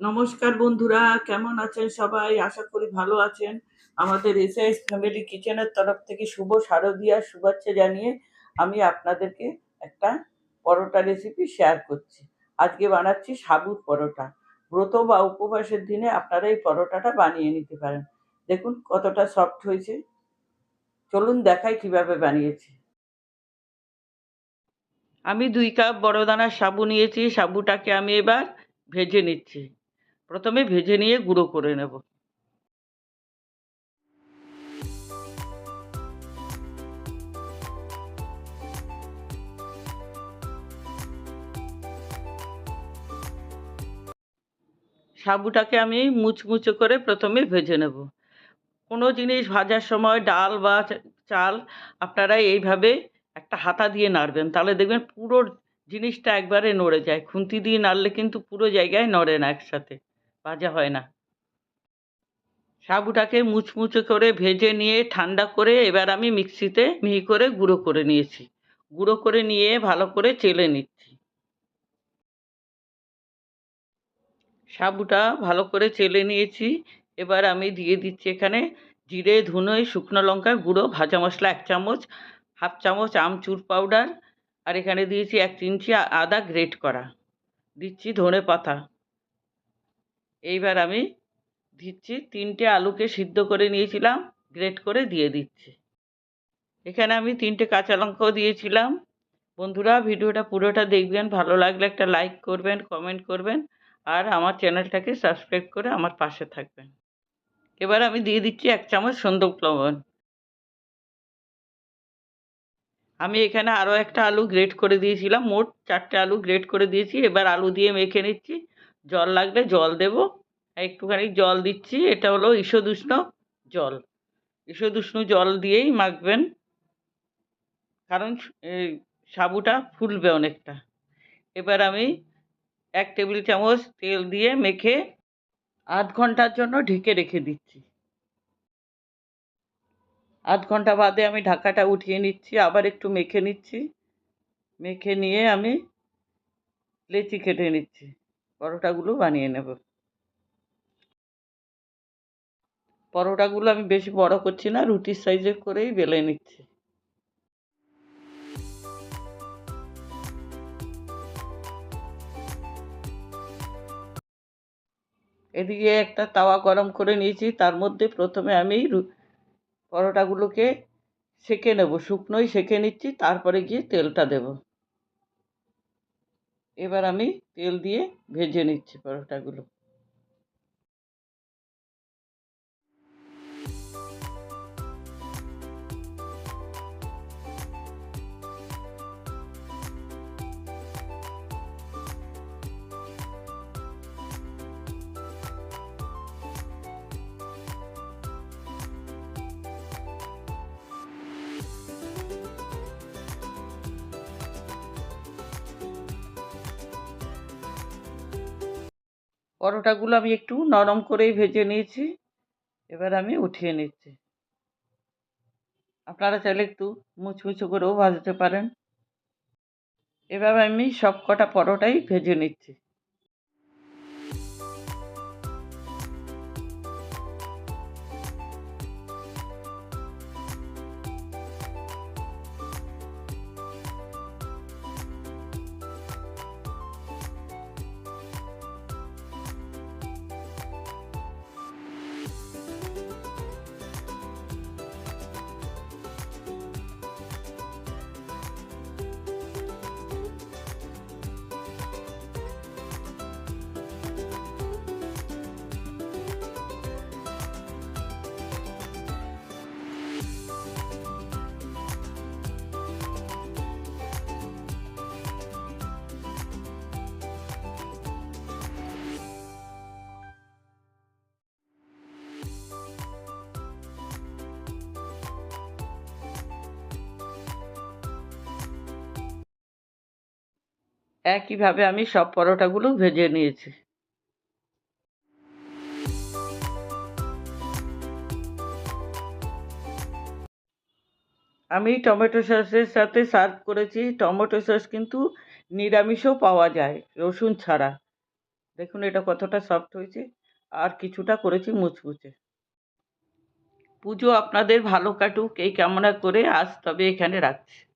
নমস্কার বন্ধুরা, কেমন আছেন সবাই? আশা করি ভালো আছেন। আমাদের এসআইএস ফ্যামিলি কিচেনের তরফ থেকে শুভ শারদীয়ার শুভেচ্ছা জানিয়ে আমি আপনাদেরকে একটা পরোটা রেসিপি শেয়ার করছি। আজকে বানাচ্ছি সাবুর পরোটা। ব্রত বা উপবাসের দিনে আপনারা এই পরোটাটা বানিয়ে নিতে পারেন। দেখুন কতটা সফট হয়েছে। চলুন দেখাই কীভাবে বানিয়েছি। আমি দুই কাপ বড় দানার সাবু নিয়েছি। সাবুটাকে আমি এবার ভেজে নিচ্ছি। প্রথমে ভেজে নিয়ে গুঁড়ো করে নেব। সাবুটাকে আমি মুচমুচে করে প্রথমে ভেজে নেব। কোনো জিনিস ভাজার সময় ডাল বা চাল আপনারা এইভাবে একটা হাতা দিয়ে নাড়বেন, তাহলে দেখবেন পুরো জিনিসটা একবারে নড়ে যায়। খুন্তি দিয়ে নাড়লে কিন্তু পুরো জায়গায় নড়ে না একসাথে। ভাজা হয় না। সাবুটাকে মুচমুচে করে ভেজে নিয়ে ঠান্ডা করে এবার আমি মিক্সিতে মিহি করে গুঁড়ো করে নিয়েছি। গুঁড়ো করে নিয়ে ভালো করে চেলে নিচ্ছি। সাবুটা ভালো করে চেলে নিয়েছি। এবার আমি দিয়ে দিচ্ছি এখানে জিরে, ধুনো শুকনো লঙ্কা গুঁড়ো, ভাজা মশলা এক চামচ, হাফ চামচ আমচুর পাউডার, আর এখানে দিয়েছি এক ইঞ্চি আদা গ্রেট করা। দিচ্ছি ধনে পাতা। এইবার আমি দিচ্ছি তিনটে আলুকে সিদ্ধ করে নিয়েছিলাম, গ্রেট করে দিয়ে দিচ্ছি। এখানে আমি তিনটে কাঁচা লঙ্কাও দিয়েছিলাম। বন্ধুরা, ভিডিওটা পুরোটা দেখবেন, ভালো লাগলে একটা লাইক করবেন, কমেন্ট করবেন, আর আমার চ্যানেলটাকে সাবস্ক্রাইব করে আমার পাশে থাকবেন। এবার আমি দিয়ে দিচ্ছি এক চামচ সন্দক লবণ। আমি এখানে আরও একটা আলু গ্রেট করে দিয়েছিলাম, মোট চারটে আলু গ্রেট করে দিয়েছি। এবার আলু দিয়ে মেখে নিচ্ছি। জল লাগলে জল দেব। একটুখানি জল দিচ্ছি, এটা হলো ঈষদুষ্ণ জল। ঈষদুষ্ণ জল দিয়েই মাখবেন। কারণ সাবুটা ফুলবে অনেকটা। এবার আমি এক টেবিল চামচ তেল দিয়ে মেখে আধ ঘণ্টার জন্য ঢেকে রেখে দিচ্ছি। আধ ঘণ্টা বাদে আমি ঢাকাটা উঠিয়ে নিচ্ছি, আবার একটু মেখে নিচ্ছি। মেখে নিয়ে আমি লেচি কেটে নিচ্ছি। পরোটাগুলো বানিয়ে নেব। পরোটাগুলো আমি বেশি বড় করছি না, রুটির সাইজের করেই বেলে নিচ্ছি। এদিকে একটা তাওয়া গরম করে নিয়েছি, তার মধ্যে প্রথমে আমি পরোটাগুলোকে সেঁকে নেব, শুকনোই সেঁকে নিচ্ছি, তারপরে গিয়ে তেলটা দেব। এবার আমি তেল দিয়ে ভেজে নিচ্ছি পরোটাগুলো। পরোটাগুলো আমি একটু নরম করেই ভেজে নিয়েছি। এবার আমি উঠিয়ে নিচ্ছি। আপনারা চাইলে একটু মুচমুচো করেও ভাজতে পারেন। এভাবে আমি সব কটা পরোটাই ভেজে নিচ্ছি। একইভাবে আমি সব পরোটাগুলো ভেজে নিয়েছি। আমি টমেটো সসের সাথে সার্ভ করেছি। টমেটো সস কিন্তু নিরামিষও পাওয়া যায়, রসুন ছাড়া। দেখুন এটা কতটা সফট হয়েছে। আর কিছুটা করেছি মুচমুচে। পুজো আপনাদের ভালো কাটুক, এই কামনা করে আজ তবে এখানে রাখছি।